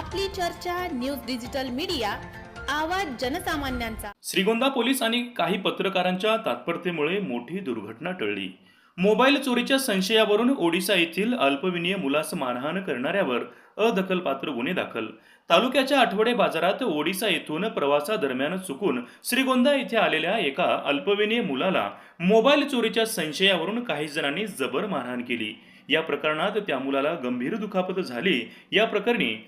आपली चर्चा news digital media आवाज जनसामान्यांचा. श्रीगोंदा पोलीस आणि काही पत्रकारांच्या तात्परतेमुळे मोठी दुर्घटना टळली. मोबाईल चोरीच्या संशयावरून ओडिशा येथील अल्पविनीय मुलास मारहाण करणाऱ्यावर अदखलपात्र गुन्हे दाखल. तालुक्याच्या आठवडे बाजारात ओडिशा येथून प्रवासादरम्यान चुकून श्रीगोंदा येथे आलेल्या एका अल्पविनीय मुलाला मोबाईल चोरीच्या संशयावरून काही जणांनी जबर मारहाण केली. या प्रकरणात त्या मुलाला गंभीर दुखापत झाली. या प्रकरणी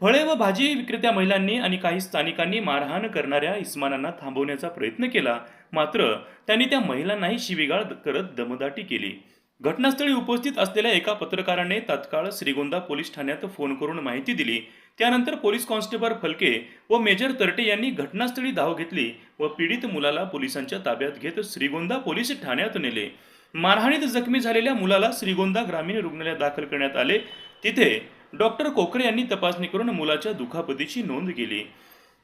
फळे व भाजी विक्रेत्या महिलांनी आणि काही स्थानिकांनी मारहाण करणाऱ्या इस्मानांना थांबवण्याचा प्रयत्न केला. मात्र त्यांनी त्या महिलांनाही शिवीगाळ करत दमदाटी केली. घटनास्थळी उपस्थित असलेल्या एका पत्रकाराने तात्काळ श्रीगोंदा पोलीस ठाण्यात फोन करून माहिती दिली. त्यानंतर पोलीस कॉन्स्टेबल फलके व मेजर तरटे यांनी घटनास्थळी धाव घेतली व पीडित मुलाला पोलिसांच्या ताब्यात घेत श्रीगोंदा पोलीस ठाण्यात नेले. मारहाणीत जखमी झालेल्या मुलाला श्रीगोंदा ग्रामीण रुग्णालयात दाखल करण्यात आले. तिथे डॉक्टर कोकरे यांनी तपासणी करून मुलाच्या दुखापतीची नोंद केली.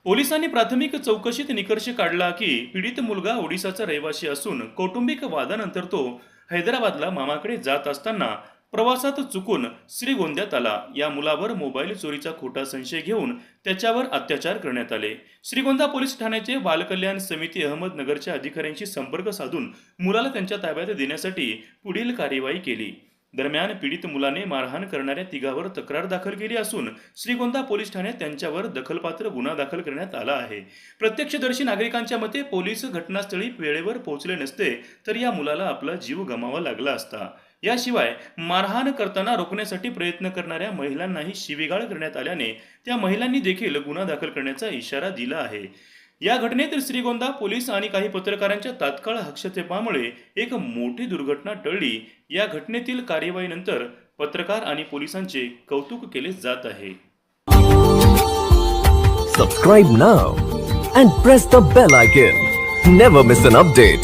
पोलिसांनी प्राथमिक चौकशीत निकर्ष काढला की पीडित मुलगा ओडिसाचा रहिवासी असून कौटुंबिक वादानंतर तो हैदराबादला मामाकडे जात असताना प्रवासात चुकून श्रीगोंद्यात आला. या मुलावर मोबाईल चोरीचा खोटा संशय घेऊन त्याच्यावर अत्याचार करण्यात आले. श्रीगोंदा पोलीस ठाण्याचे बालकल्याण समिती अहमदनगरच्या अधिकाऱ्यांशी संपर्क साधून मुलाला त्यांच्या ताब्यात देण्यासाठी पुढील कार्यवाही केली. दरम्यान पीडित मुलाने मारहाण करणाऱ्या तिघावर तक्रार दाखल केली असून श्रीगोंदा पोलीस ठाण्यात त्यांच्यावर दखलपात्र गुन्हा दाखल करण्यात आला आहे. प्रत्यक्षदर्शी नागरिकांच्या मते पोलीस घटनास्थळी वेळेवर पोहोचले नसते तर या मुलाला आपला जीव गमावा लागला असता. याशिवाय मारहाण करताना रोखण्यासाठी प्रयत्न करणाऱ्या महिलांनाही शिवीगाळ करण्यात आल्याने त्या महिलांनी देखील गुन्हा दाखल करण्याचा इशारा दिला आहे. या घटनेत श्रीगोंदा पोलीस आणि काही पत्रकारांच्या तात्काळ हक्षेपामुळे एक मोठी दुर्घटना टळली. या घटनेतील कार्यवाहीनंतर पत्रकार आणि पोलिसांचे कौतुक केले जात आहे. Subscribe now and press the bell icon never miss an update